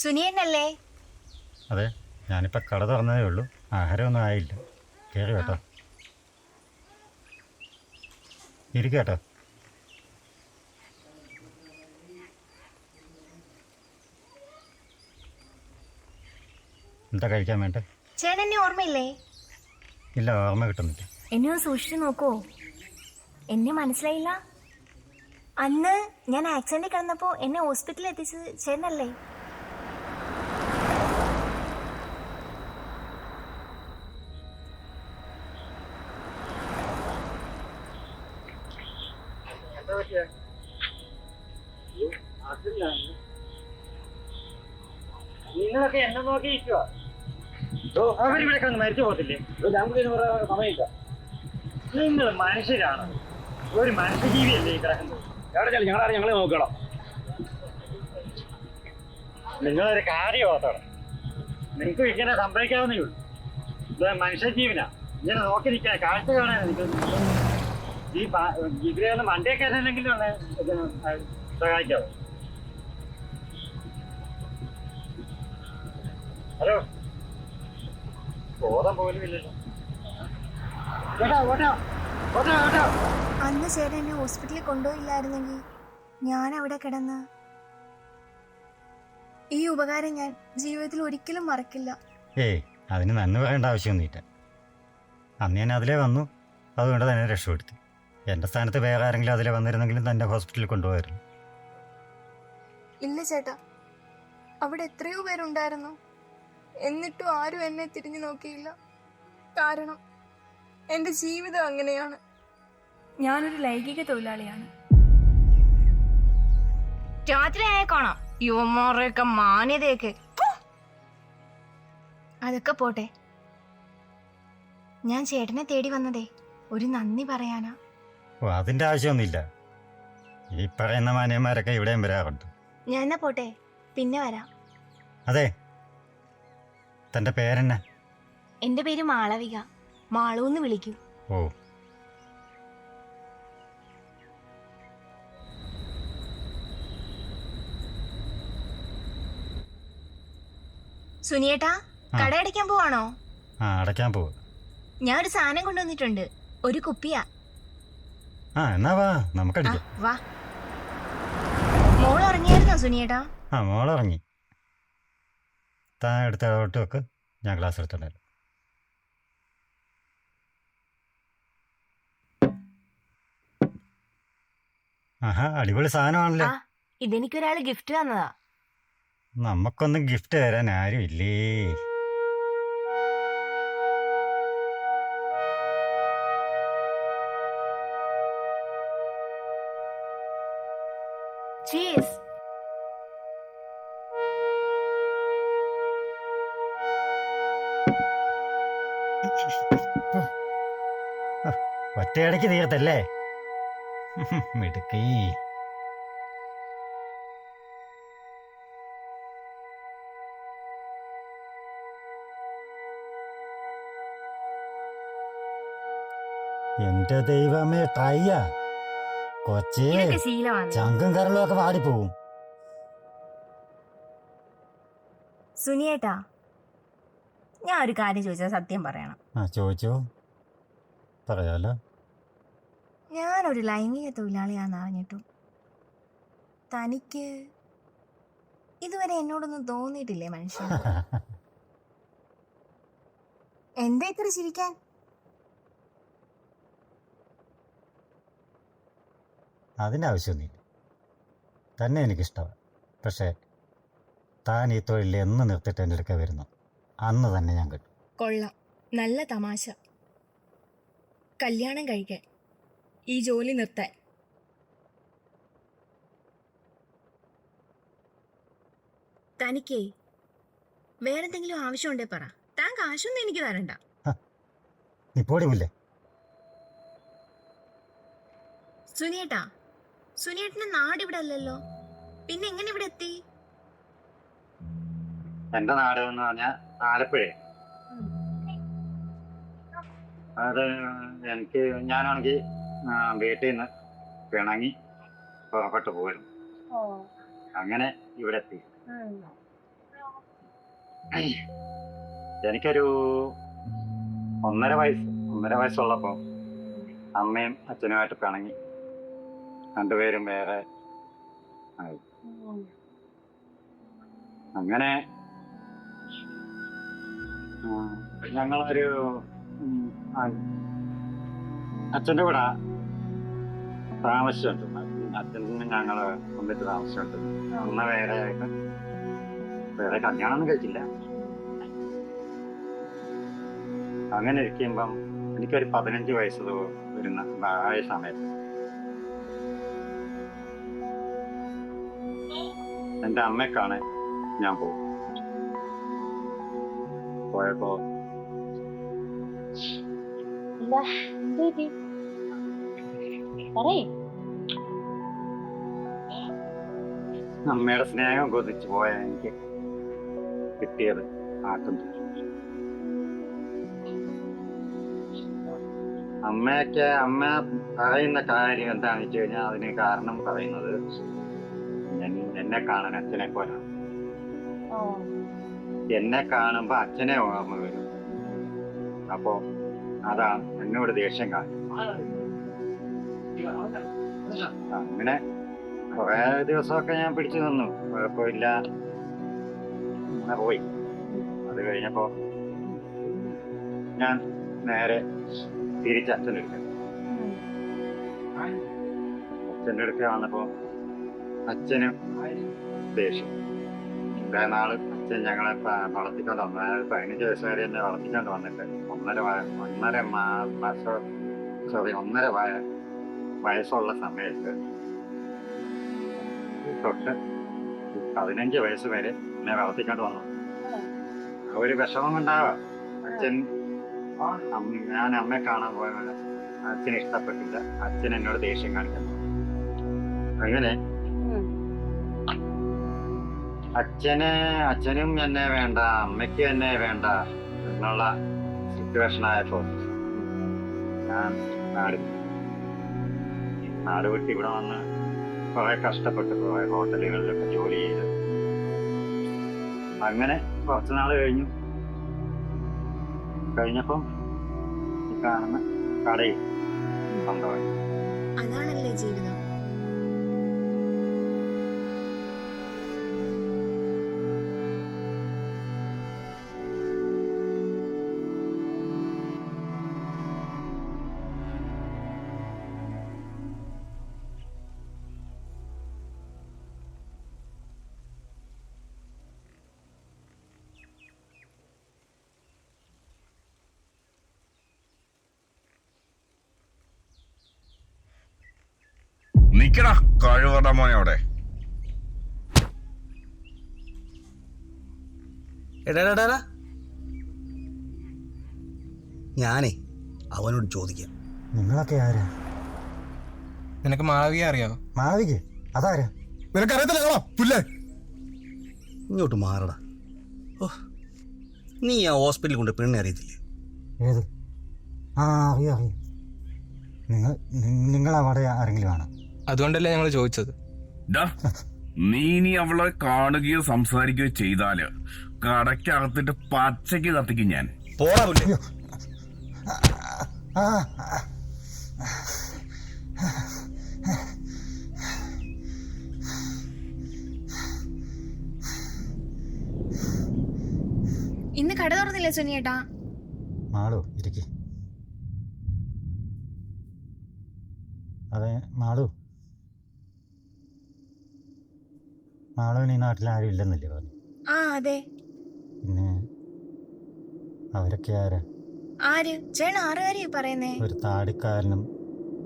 സുനിയനല്ലേ? അതെ ഞാനിപ്പോൾ കട തുറന്നതേ ഉള്ളൂ. ആഹാരമൊന്നും ആയില്ല. കേറി കേട്ടോ. ഇരിക്കട്ടോ എന്താ കഴിക്കാൻ വേണ്ടേ? ചേട്ടനെ ഓർമ്മയില്ലേ? ഇല്ല ഓർമ്മ കിട്ടുന്നില്ല. എന്നെ ഒന്ന് സൂക്ഷിച്ചു നോക്കോ. എന്നെ മനസ്സിലായില്ല? അന്ന് ഞാൻ ആക്സിഡന്റ് കിടന്നപ്പോ എന്നെ ഹോസ്പിറ്റലിൽ എത്തിച്ചത് ചേട്ടനല്ലേ? എന്നെ നോക്കി നിൽക്കുക അവരിവിടെ കിടന്ന് മരിച്ചു പോകത്തില്ലേ? സമയമില്ല. നിങ്ങൾ മനുഷ്യരാണ്. ഒരു മനുഷ്യജീവിയല്ലേ ഈ കിടക്കുന്നത്? എവിടെ ഞങ്ങളെ ഞങ്ങളെ നോക്കണം? നിങ്ങളൊരു കാര്യം ഓർത്തണം. നിങ്ങൾക്ക് ഇങ്ങനെ സംഭവിക്കാവുന്നേ ഉള്ളൂ. ഇത് മനുഷ്യജീവനാ. ഇങ്ങനെ നോക്കി നിൽക്കാൻ കാഴ്ച കാണാൻ ഈ ഒന്ന് മണ്ടേ സഹായിക്കാവും ഒന്ന് സഹായിക്കാവോ? ഹലോ. ബോധം പോലും ഇല്ലല്ലോ അന്ന് ചേട്ടൻ എന്നെ ഹോസ്പിറ്റലിൽ കൊണ്ടുപോയില്ലായിരുന്നെങ്കിൽ ഞാൻ അവിടെ കിടന്ന് ഈ ഉപകാരം ഞാൻ ജീവിതത്തിൽ ഒരിക്കലും മറക്കില്ല. ഏ അതിന് നന്മ വേണ്ട ആവശ്യമൊന്നുമില്ല അന്ന് ഞാൻ അതിലേ വന്നു. അതുകൊണ്ട് തന്നെ രക്ഷപ്പെടുത്തി. എന്റെ സ്ഥാനത്ത് വേറെ ആരെങ്കിലും അതിലെ വന്നിരുന്നെങ്കിലും തന്നെ ഹോസ്പിറ്റലിൽ കൊണ്ടുപോയിരുന്നു ഇല്ല ചേട്ടാ അവിടെ എത്രയോ പേരുണ്ടായിരുന്നു. എന്നിട്ടും ആരും എന്നെ തിരിഞ്ഞു നോക്കിയില്ല. കാരണം എന്റെ ജീവിതം അങ്ങനെയാണ്. ഞാനൊരു ലൈംഗിക തൊഴിലാളിയാണ്. രാത്രി ആയേക്കാണോ യുവമാരുടെയൊക്കെ മാന്യതയൊക്കെ! അതൊക്കെ പോട്ടെ. ഞാൻ ചേട്ടനെ തേടി വന്നതേ ഒരു നന്ദി പറയാനാ. അതിന്റെ ആവശ്യമൊന്നുമില്ല. ഈ പറയുന്ന മാന്യന്മാരൊക്കെ ഇവിടെയും വരാറുണ്ട്. ഞാൻ എന്നാ പോട്ടെ പിന്നെ വരാം. അതെ തന്റെ പേരെന്നാ? എന്റെ പേര് മാളവിക. മാളൂന്ന് വിളിക്കും. ഓ. സുനിയേട്ടാ കട അടയ്ക്കാൻ പോവാണോ? ആ അടയ്ക്കാൻ പോവുക ഞാൻ ഒരു സാധനം കൊണ്ടുവന്നിട്ടുണ്ട്. ഒരു കുപ്പിയാ. ആ എന്നാ വാ നമുക്ക് അടിക്കാം വാ. മോൾ ഉറങ്ങിയായിരുന്നോ സുനിയേട്ടാ? ആ മോളിറങ്ങി താൻ എടുത്ത ഇടപെട്ട് വെക്ക്. ഞാൻ ക്ലാസ് എടുത്തിട്ടുണ്ടായിരുന്നു ആഹാ അടിപൊളി സാധനമാണല്ലോ? ആ ഇതെനിക്കൊരാൾ ഗിഫ്റ്റ് തന്നതാ. നമുക്കൊന്നും ഗിഫ്റ്റ് തരാൻ ആരും ഇല്ലേ ചീസ് ഒറ്റയടയ്ക്ക് തീർത്തല്ലേ? മിടുക്കീ. എന്റെ ദൈവമേ ട്രൈയാ കൊച്ചേ ചങ്കും കരളും ഒക്കെ വാടിപ്പോവും. സുനിയേട്ടാ ഞാൻ ഒരു കാര്യം ചോദിച്ചാൽ സത്യം പറയണം. ആ ചോദിച്ചോ. പറയാലോ? ഞാനൊരു ലൈംഗിക തൊഴിലാളിയാന്ന് അറിഞ്ഞിട്ടും തനിക്ക് ഇതുവരെ എന്നോടൊന്നും തോന്നിയിട്ടില്ലേ മനുഷ്യൻ? എന്താ ഇത്ര ചിരിക്കാൻ? അതിന്റെ ആവശ്യമൊന്നുമില്ല തന്നെ എനിക്കിഷ്ടമാണ് പക്ഷേ താൻ ഈ തൊഴിൽ എന്ന് നിർത്തിയിട്ട് എന്റെ അടുക്ക വരുന്നു. അന്ന് തന്നെ ഞാൻ കിട്ടും. കൊള്ളാം. നല്ല തമാശ. കല്യാണം കഴിക്കാൻ. ഈ ജോലി നിർത്താൻ. തനിക്കേ വേറെന്തെങ്കിലും ആവശ്യമുണ്ടേ പറ. താൻ കാശൊന്നും എനിക്ക് തരണ്ട. നീ പോടിമില്ലേ സുനിയേട്ടാ സുനിയേട്ടന്റെ നാട് ഇവിടെ അല്ലല്ലോ. പിന്നെ എങ്ങനെ ഇവിടെ എത്തി? എന്റെ നാട് എന്ന് പറഞ്ഞാൽ ആലപ്പുഴ അത് എനിക്ക് ഞാനാണെങ്കിൽ വീട്ടിൽ നിന്ന് പിണങ്ങി പുറപ്പെട്ടു പോയിരുന്നു. അങ്ങനെ ഇവിടെ എത്തി എനിക്കൊരു ഒന്നര വയസ്സ് ഒന്നര വയസ്സുള്ളപ്പോൾ അമ്മയും അച്ഛനുമായിട്ട് പിണങ്ങി. രണ്ടുപേരും വേറെ ആയി. അങ്ങനെ ഞങ്ങളൊരു അച്ഛന്റെ കൂടെ താമസിച്ചു അച്ഛനും ഞങ്ങൾ കൊണ്ടിട്ട് താമസിച്ചു അമ്മ വേറെ ആയിട്ട് വേറെ കല്യാണമൊന്നും കഴിച്ചില്ല. അങ്ങനെ ഇരിക്കുമ്പം എനിക്കൊരു പതിനഞ്ച് വയസ്സ് വരുന്ന ആയ സമയത്ത് എന്റെ അമ്മക്കാണ് ഞാൻ പോകും പോയപ്പോ എന്താ? എന്ത് പറ്റി പറയേ. അമ്മയുടെ സ്നേഹം കൊതിച്ചു പോയ എനിക്ക് കിട്ടിയത് ആട്ടും അമ്മയൊക്കെ അമ്മ പറയുന്ന കാര്യം എന്താണെന്ന് വെച്ച് കഴിഞ്ഞാൽ അതിന് കാരണം പറയുന്നത് എന്നെ കാണാൻ അച്ഛനെ പോലെ. എന്നെ കാണുമ്പോ അച്ഛനെ ഓർമ്മ വരും. അപ്പോ അതാ എന്നോട് ദേഷ്യം കാണും അങ്ങനെ കുറെ ദിവസമൊക്കെ ഞാൻ പിടിച്ചു നിന്നു. കുഴപ്പമില്ല. അങ്ങനെ പോയി. അത് കഴിഞ്ഞപ്പോ ഞാൻ നേരെ തിരിച്ച് അച്ഛന്റെ അടുക്ക അച്ഛന്റെ അടുക്ക വന്നപ്പോ അച്ഛനും ദേഷ്യം. കുറെ നാൾ അച്ഛൻ ഞങ്ങളെ വളർത്തിക്കൊണ്ട് വന്നു. പതിനഞ്ച് വയസ്സ് എന്നെ വളർത്തിക്കൊണ്ട് വന്നിട്ട് ഒന്നര ഒന്നര മാസം സോറി ഒന്നര വയ- വയസ്സുള്ള സമയത്ത് തൊട്ട് പതിനഞ്ച് വയസ്സ് വരെ എന്നെ വളർത്തിക്കൊണ്ട് വന്നു. ഒരു വിഷമം ഉണ്ടാവാം അച്ഛൻ ഞാൻ അമ്മയെ കാണാൻ പോയ അച്ഛനെ ഇഷ്ടപ്പെട്ടില്ല. അച്ഛൻ എന്നോട് ദേഷ്യം കാണിക്കുന്നു. അങ്ങനെ അച്ഛന് അച്ഛനും എന്നെ വേണ്ട അമ്മയ്ക്ക് എന്നെ വേണ്ട എന്നുള്ള സിറ്റുവേഷൻ ആയപ്പോ ഞാൻ നാട്. നാട് വിട്ട് ഇവിടെ വന്ന് കുറെ കഷ്ടപ്പെട്ടു കുറെ ഹോട്ടലുകളിലൊക്കെ ജോലി ചെയ്ത്. അങ്ങനെ കുറച്ച് നാൾ കഴിഞ്ഞു. കഴിഞ്ഞപ്പം കാണുന്ന കടയിൽ സ്വന്തമായി. അതാണല്ലേ ജീവിതം. നിക്കടാ കഴിവട മോനെ അവിടെ. ഞാനേ അവനോട് ചോദിക്കാം. നിങ്ങളൊക്കെ ആരാ? നിനക്ക് മാളവിക അറിയാവോ മാവിക അതാരാ? നിനക്കറിയത്തില്ല പുല്ലേ? ഇങ്ങോട്ട് മാറടാ. ഓ നീ ആ ഹോസ്പിറ്റലിൽ കൊണ്ട് പെണ്ണെ അറിയത്തില്ലേ? ഏത്? ആ അറിയാം അറിയാം. നിങ്ങൾ നിങ്ങൾ അവിടെ ആരെങ്കിലും ആണോ? അതുകൊണ്ടല്ലേ ഞങ്ങൾ ചോദിച്ചത്? ഡാ, നീ ഇനി അവളെ കാണുകയോ സംസാരിക്കുകയോ ചെയ്താൽ കടക്കകത്തിട്ട് പച്ചയ്ക്ക് കത്തിക്കും ഞാൻ. പോടാ പുല്ലേ. ഇന്ന് കട തുറന്നില്ലേ സുനിയേട്ടാ? മാളു ഇരിക്കേ. അതെ മാളു. മാളുവിന് ഈ നാട്ടിൽ ആരും ഇല്ലെന്നല്ലേ പറഞ്ഞു? ആ അതെ. പിന്നെ അവരൊക്കെ ആരാ? ആര്? ചേട്ടൻ ആറുകാരിയാ പറയുന്നേ. ഒരു താടിക്കാരനും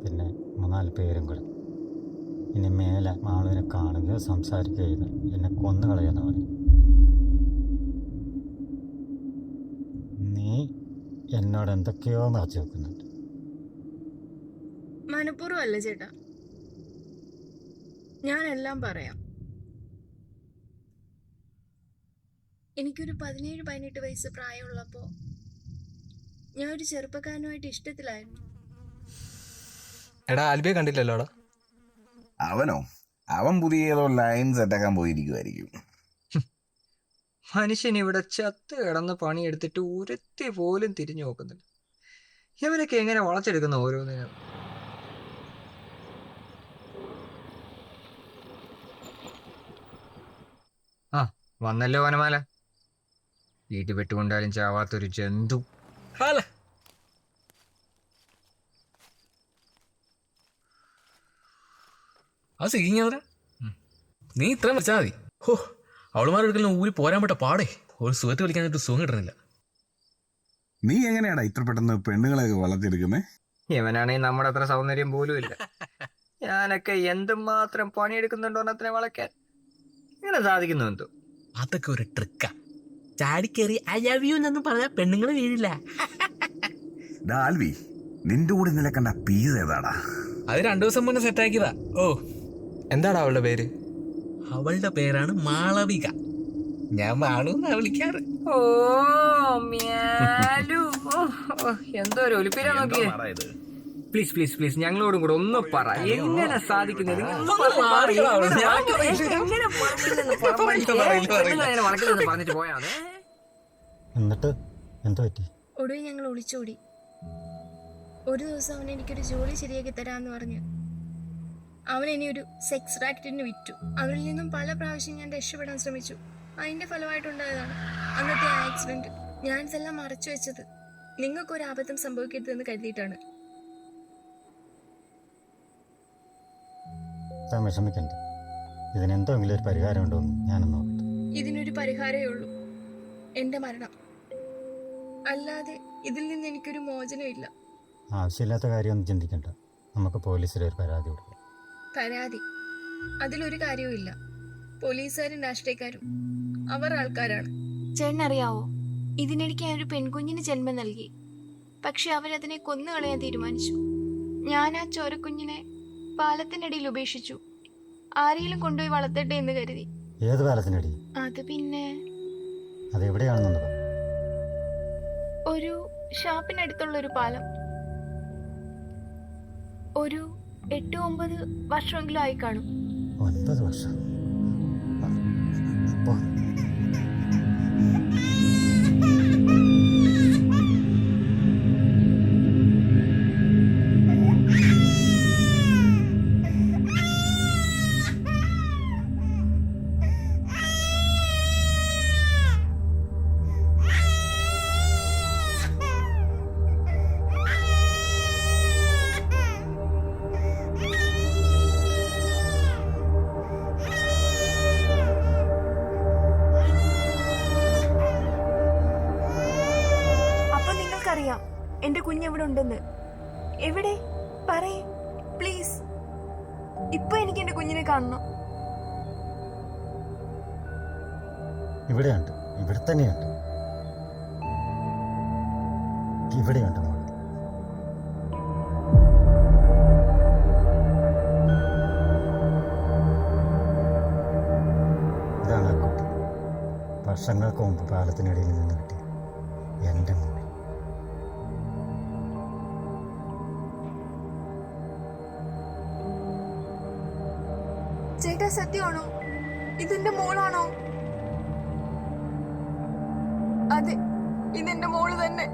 പിന്നെ മൂന്നാൽ പേരും കൂടെ. ഇനി മേലെ മാളുവിനെ കാണുകയോ സംസാരിക്കുകയോ ചെയ്ത് എന്നെ കൊന്നു കളയുന്ന പറഞ്ഞു. നീ എന്നോട് എന്തൊക്കെയോ നിറച്ചു വെക്കുന്നുണ്ട്. മനഃപൂർവം അല്ല ചേട്ടാ. ഞാൻ എല്ലാം പറയാം. എനിക്കൊരു പതിനേഴ് പതിനെട്ട് വയസ്സ് പ്രായമുള്ളപ്പോൾ ഞാൻ ഒരു ചെറുപ്പക്കാരനുമായിട്ട് ഇഷ്ടത്തിലായിരുന്നു. എടാ ആൽബിയെ കണ്ടില്ലല്ലോടാ അവനോ? അവൻ പുതിയ ഏതോ ലൈൻ സെറ്റാക്കാൻ പോയിരിക്കുമായിരിക്കും മനുഷ്യൻ ഇവിടെ ചത്ത് കിടന്ന് പണിയെടുത്തിട്ട് ഒരുത്തി പോലും തിരിഞ്ഞു നോക്കുന്നില്ല. ഇവരൊക്കെ എങ്ങനെ വളച്ചെടുക്കുന്ന ഓരോന്നിനും. ആ വന്നല്ലോ വനമാല. വീട്ടിൽ പെട്ടുകൊണ്ടാലും ചാവാത്തൊരു ജന്തു. ഹല. ആ സിഗിങ്ങ നീ ഇത്രയും വെച്ചാൽ മതി. ഹോ അവളുമാരെടുക്കലും ഊരി പോരാൻ പറ്റ പാടേ. ഒരു സുഖത്ത് വിളിക്കാനായിട്ട് സുഖം കിട്ടുന്നില്ല. നീ എങ്ങനെയാടാ ഇത്ര പെട്ടെന്ന് പെണ്ണുങ്ങളെയൊക്കെ വളർത്തിയെടുക്കുന്നേ? ഇവനാണെങ്കിൽ നമ്മുടെ അത്ര സൗന്ദര്യം പോലും ഇല്ല. ഞാനൊക്കെ എന്തുമാത്രം പണിയെടുക്കുന്നുണ്ടോ അത്ര വളയ്ക്കാൻ. ഇങ്ങനെ സാധിക്കുന്നു എന്തോ. അതൊക്കെ ഒരു ട്രിക്കാ ചാടിക്കേറി ഐ ലവ് യു എന്നൊന്നും പറഞ്ഞാൽ പെണ്ണുങ്ങൾ വീഴില്ല. ഡാൽവി നിന്റെ കൂടെ ഇന്നലെ കണ്ട പീസ് ഏതാടാ? അത് രണ്ടു ദിവസം മുന്നേ സെറ്റാക്കിയതാ ഓ. എന്താടാ അവളുടെ പേര്? അവളുടെ പേരാണ് മാളവിക. ഞാൻ മാളു എന്നാ വിളിക്കാറ്. ഓ മ്യാലു. എന്തോ ഒരു ഒലിപ്പിരാ നോക്കിയേ. പ്ലീസ് പ്ലീസ് പ്ലീസ് ഞങ്ങളോടും കൂടെ ഒന്ന് പറ. എങ്ങനെ സാധിക്കുന്നത്? പറഞ്ഞിട്ട് പോയാണേ എന്നിട്ട് എന്തു പറ്റി? ഒടുവിൽ ഞങ്ങൾ ഒളിച്ചോടി. ഒരു ദിവസം അവൻ എനിക്കൊരു ജോലി ശരിയാക്കി തരാന്ന് പറഞ്ഞു. അവൻ ഇനി ഒരു സെക്സ് റാക്കറ്റിന് വിറ്റു. അവരിൽ നിന്നും പല പ്രാവശ്യം ഞാൻ രക്ഷപ്പെടാൻ ശ്രമിച്ചു. അതിന്റെ ഫലമായിട്ടുണ്ടായതാണ് അന്നത്തെ ആക്സിഡന്റ് ഞാൻ ഇതെല്ലാം മറച്ചു വെച്ചത്. നിങ്ങൾക്കൊരു ആപത്തും സംഭവിക്കരുതെന്ന് കരുതിയിട്ടാണ്. താൻ വിഷമിക്കണ്ട ഇതിനെന്തെങ്കിലും ഒരു പരിഹാരം ഉണ്ടോ എന്ന് ഞാനൊന്ന് നോക്കട്ടെ. ഇതിനൊരു പരിഹാരമേ ഉള്ളൂ. എന്റെ മരണം. അല്ലാതെ ഇതിൽ നിന്ന് എനിക്കൊരു മോചനമില്ല ആവശ്യമില്ലാത്ത കാര്യമൊന്നും ചിന്തിക്കണ്ട. നമുക്ക് പോലീസിൽ ഒരു പരാതി കൊടുക്കാം. പരാതി? അതിലൊരു കാര്യവുമില്ല പോലീസുകാരും രാഷ്ട്രീയക്കാരും അവർ ആൾക്കാരാണ്. ചേട്ടനറിയാവോ? ഇതിനിടയ്ക്ക് ഒരു പെൺകുഞ്ഞിന് ജന്മം നൽകി. പക്ഷെ അവരതിനെ കൊന്നുകളയാൻ തീരുമാനിച്ചു. ഞാൻ ആ ചോരക്കുഞ്ഞിനെ പാലത്തിനടിയിൽ ഉപേക്ഷിച്ചു. ആരെങ്കിലും കൊണ്ടുപോയി വളർത്തട്ടെ എന്ന് കരുതി. ഏത് പാലത്തിനടി? അത് പിന്നെ അതെവിടെയാണെന്നൊന്ന് പറ. ഒരു ഷാപ്പിനടുത്തുള്ള ഒരു പാലം. ഒരു എട്ട് ഒമ്പത് വർഷമെങ്കിലും ആയി കാണും എവിടെ ഉണ്ടെന്ന് എവിടെ? പറയേ. പ്ലീസ്. ഇപ്പൊ എനിക്ക് എന്റെ കുഞ്ഞിനെ കാണണം. ഇവിടെയുണ്ട്. ഇവിടെ തന്നെയുണ്ട്. ഇവിടെയുണ്ട് വർഷങ്ങൾക്ക് മുമ്പ് പാലത്തിനിടയിൽ നിന്ന് കിട്ടിയ എന്റെ മോൾ സത്യമാണോ? ഇതെന്റെ മോളാണോ? അതെ ഇതെന്റെ മോൾ തന്നെ.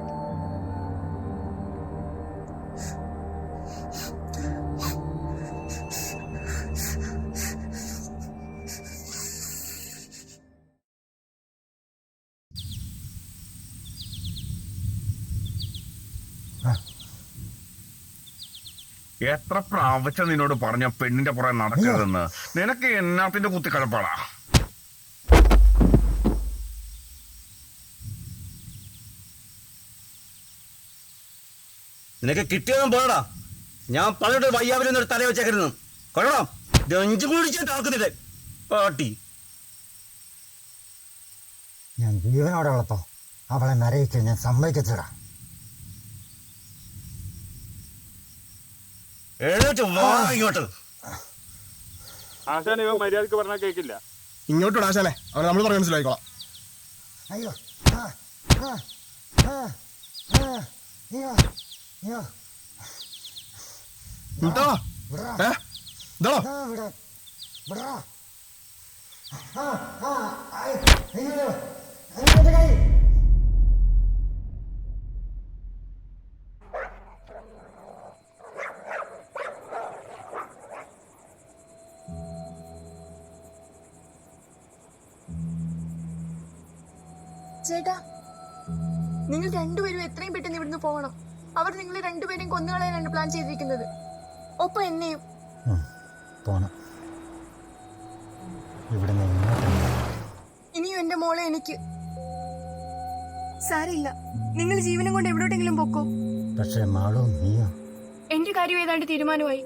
എത്ര പ്രാവശ്യം നിന്നോട് പറഞ്ഞ പെണ്ണിന്റെ പുറകെ നടക്കരുതെന്ന്? നിനക്ക് എന്നാത്തിന്റെ കുത്തിക്കഴപ്പാടാ നിനക്ക് കിട്ടിയതും പോടാ. ഞാൻ പറഞ്ഞിട്ട് വയ്യാവിലൊന്നും ഒരു തല വെച്ചേക്കരുന്നു കൊള്ളണം രഞ്ചു കുടിച്ചിട്ട് ആക്കുന്നില്ലേ പാട്ടി. ഞാൻ ജീവനോടെ ഉള്ളപ്പോ അവളെ നരയിക്കാൻ ഞാൻ സമ്മതിക്കത്തില്ല എഴുന്നേറ്റ് വാ ഇങ്ങോട്ട്. ആശാൻ ഇവ മര്യാദയ്ക്ക് പറഞ്ഞാൽ കേൾക്കില്ല ഇങ്ങോട്ട് ആശാനെ. അവനെ നമ്മൾ പറഞ്ഞു മനസ്സിലായിക്കോളാം അയ്യോ. ആ, ആ, ആ, ആ, അയ്യോ, എന്താ ഏ? ആ. ആ, അയ്യോ, ചേട്ടാ നിങ്ങൾ രണ്ടുപേരും എത്രയും പെട്ടെന്ന് ഇവിടുന്ന് പോകണം. അവർ നിങ്ങൾ രണ്ടുപേരെയും കൊന്നുകളയാനാണ് പ്ലാൻ ചെയ്തിരിക്കുന്നത്. ഒപ്പം എന്നെയും. പോണം. ഇവിടുന്ന് ഇനിയും എന്റെ മോളെ എനിക്ക്. സാരില്ല നിങ്ങൾ ജീവനം കൊണ്ട് എവിടോട്ടെങ്കിലും പൊക്കോ. പക്ഷേ മാളോ നീയോ. എന്റെ കാര്യം ഏതാണ്ട് തീരുമാനമായി.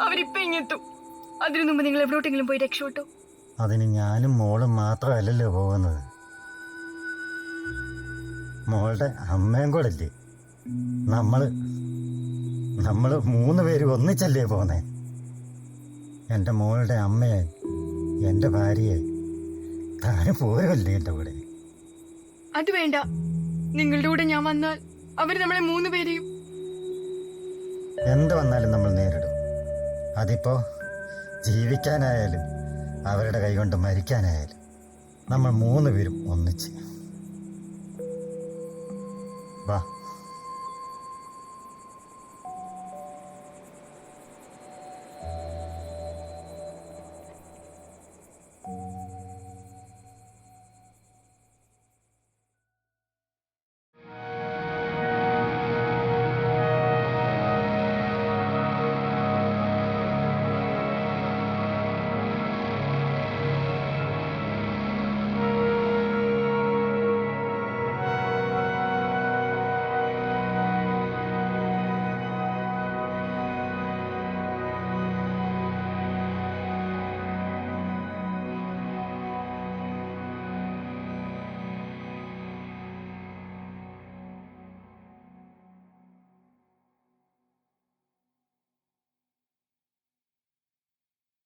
അവരിപ്പോ ഇങ്ങെത്തും. അതിനു മുമ്പ് നിങ്ങൾ എവിടോട്ടെങ്കിലും പോയി രക്ഷപ്പെട്ടു. അതിന് ഞാനും മോളും മാത്രമല്ലല്ലോ പോകുന്നത്. മോളുടെ അമ്മയും കൂടെ ഇല്ലേ നമ്മൾ നമ്മൾ മൂന്ന് പേര് ഒന്നിച്ചല്ലേ പോന്നെ? എന്റെ മോളുടെ അമ്മയെ എന്റെ ഭാര്യയെ താനും പോരല്ലേ എന്റെ കൂടെ? അത് വേണ്ട. നിങ്ങളുടെ കൂടെ ഞാൻ വന്നാൽ അവർ നമ്മളെ മൂന്ന് പേരെയും എന്ത് വന്നാലും നമ്മൾ നേരിടും. അതിപ്പോ ജീവിക്കാനായാലും അവരുടെ കൈകൊണ്ട് മരിക്കാനായാലും നമ്മൾ മൂന്ന് പേരും ഒന്നിച്ച്. വാ